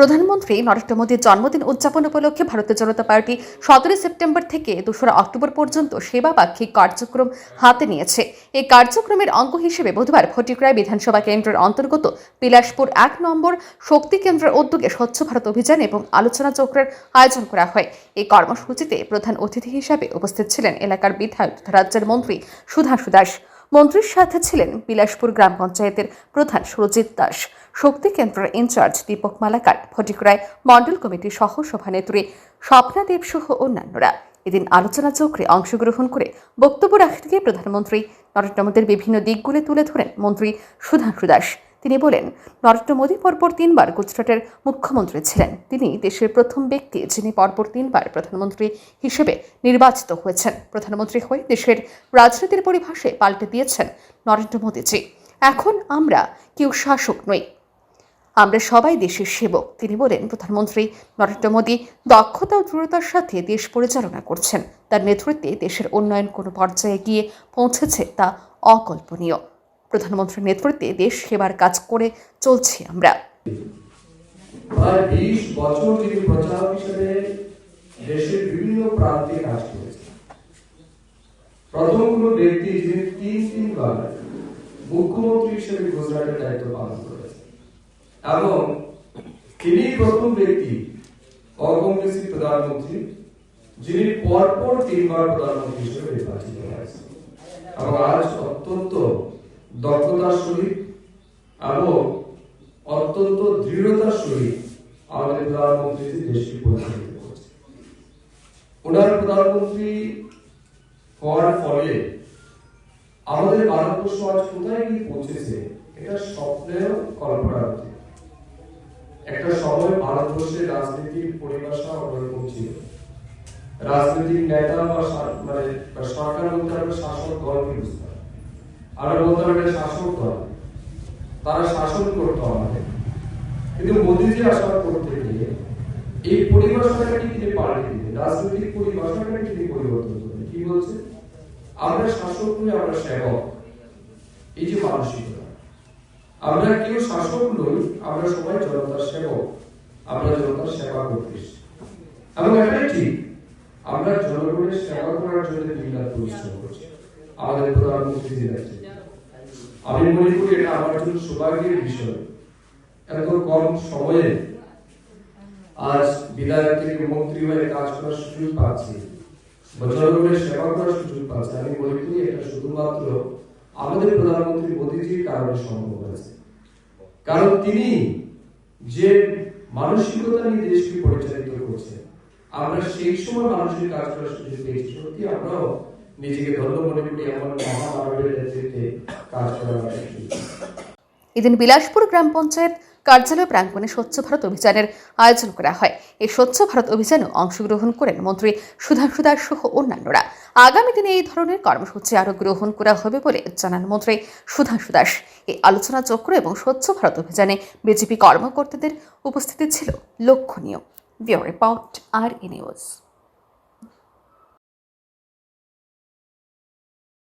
প্রধানমন্ত্রী নরেন্দ্র মোদীর জন্মদিন উদযাপন উপলক্ষে ভারতীয় জনতা পার্টি সতেরোই সেপ্টেম্বর থেকে দোসরা অক্টোবর পর্যন্ত সেবা পাক্ষিক কার্যক্রম হাতে নিয়েছে। এই কার্যক্রমের অঙ্গ হিসেবে বুধবার ফটিকরায় বিধানসভা কেন্দ্রের অন্তর্গত বিলাসপুর এক নম্বর শক্তি কেন্দ্রের উদ্যোগে স্বচ্ছ ভারত অভিযান এবং আলোচনা চক্রের আয়োজন করা হয়। এই কর্মসূচিতে প্রধান অতিথি হিসাবে উপস্থিত ছিলেন এলাকার বিধায়ক রাজ্যের মন্ত্রী সুধাংশু দাস। মন্ত্রীর সাথে ছিলেন বিলাসপুর গ্রাম পঞ্চায়েতের প্রধান সুরজিৎ দাস। শক্তি কেন্দ্রের ইনচার্জ দীপক মালাকার ফটিকরায় মণ্ডল কমিটির সহ সভানেত্রী স্বপ্না দেব সহ অন্যান্যরা। এদিন আলোচনা চক্রে অংশগ্রহণ করে বক্তব্য রাখতে গিয়ে প্রধানমন্ত্রী নরেন্দ্র মোদীর বিভিন্ন দিকগুলি তুলে ধরেন মন্ত্রী সুধাংশু দাস। তিনি বলেন, নরেন্দ্র মোদী পরপর তিনবার গুজরাটের মুখ্যমন্ত্রী ছিলেন। তিনি দেশের প্রথম ব্যক্তি যিনি পরপর তিনবার প্রধানমন্ত্রী হিসেবে নির্বাচিত হয়েছেন। প্রধানমন্ত্রী হয়ে দেশের রাজনীতির পরিভাষায় পাল্টে দিয়েছেন নরেন্দ্র মোদীজি। এখন আমরা কেউ শাসক নই। আমরা সবাই দেশের সেবক, তিনি বলেন। প্রধানমন্ত্রী নরেন্দ্র মোদী দক্ষতা ও দৃঢ়তার সাথে দেশ পরিচালনা করছেন। তার নেতৃত্বে দেশের উন্নয়ন কোনো পর্যায়ে গিয়ে পৌঁছেছে তা অকল্পনীয়। প্রধানমন্ত্রীর নেতৃত্বে দেশ সেবার কাজ করে চলছি আমরা। দেশের বিভিন্ন প্রান্তে কাজ করেছেন। প্রথম কোন ব্যক্তি যিনি তিন মুখ্যমন্ত্রী হিসেবে গুজরাটের দায়িত্ব পালন করেছেন। এবং তিনি প্রথম ব্যক্তি প্রধানমন্ত্রী, যিনি পরপর তিনবার প্রধানমন্ত্রী হিসেবে নির্বাচিত হয়েছেন। এবং আজ অত্যন্ত দক্ষতার সহিত এবং অত্যন্ত দৃঢ়তার সহিত আমাদের প্রধানমন্ত্রী দেশকে পরিচালিত করছে। ওনার প্রধানমন্ত্রী হওয়ার ফলে আমাদের ভারতবর্ষ আজ কোথায় গিয়ে পৌঁছেছে এটা স্বপ্নেও কল্পনা হচ্ছে একটা সময় ভারতবর্ষের রাজনীতির পরিভাষা অন্যরকম ছিল। রাজনৈতিক নেতা বা মানে সরকার বলতে আমরা শাসক দলকে বুঝতে হয় আমরা বলতে হবে এটা শাসক দল তারা শাসন করতে আমাদের। কিন্তু মোদীজি আসার করতে গিয়ে এই পরিভাষাটাকে তিনি পাল্টে দিলেন, রাজনৈতিক পরিভাষাটাকে তিনি পরিবর্তন করলেন। কি বলছে? আমরা শাসক নই, আমরা সেবক। এই যে মানসিকতা। আমরা কেউ শাসক নই, আমরা সবাই জনতার সেবক। আমরা জনতার সেবা করতে। এবং এটাই ঠিক। আমরা জনগণের সেবা করার জন্য পরিশ্রম করছি। আমাদের প্রধানমন্ত্রী দিয়েছে আমি মনে করি এটা আমার জন্য সৌভাগ্যের বিষয়। এত কম সময়ে আজ বিধায়ক মন্ত্রী হয়ে কাজ করার সুযোগ পাচ্ছি বা জনগণের সেবা করার সুযোগ পাচ্ছি। আমি মনে করি এটা শুধুমাত্র আমাদের প্রধানমন্ত্রী মোদীজির কারণে সম্ভব হয়েছে। কারণ তিনি যে মানসিকতা নিয়ে দেশকে পরিচালিত করছে আমরা সেই সময় মানুষের কাজ করার সুযোগ পেয়েছি। সত্যি আমরাও নিজেকে ধন্য মনে করি এমন কাজ এদিন বিলাসপুর গ্রাম পঞ্চায়েত কার্যালয় প্রাঙ্গণে স্বচ্ছ ভারত অভিযানের আয়োজন করা হয়। এই স্বচ্ছ ভারত অভিযানে অংশগ্রহণ করেন মন্ত্রী সুধাংশু দাস সহ অন্যান্যরা। আগামী দিনে এই ধরনের কর্মসূচি আরও গ্রহণ করা হবে বলে জানান মন্ত্রী সুধাংশু দাস। এই আলোচনা চক্র এবং স্বচ্ছ ভারত অভিযানে বিজেপি কর্মকর্তাদের উপস্থিতি ছিল লক্ষণীয়। রিপোর্ট, আর নিউজ।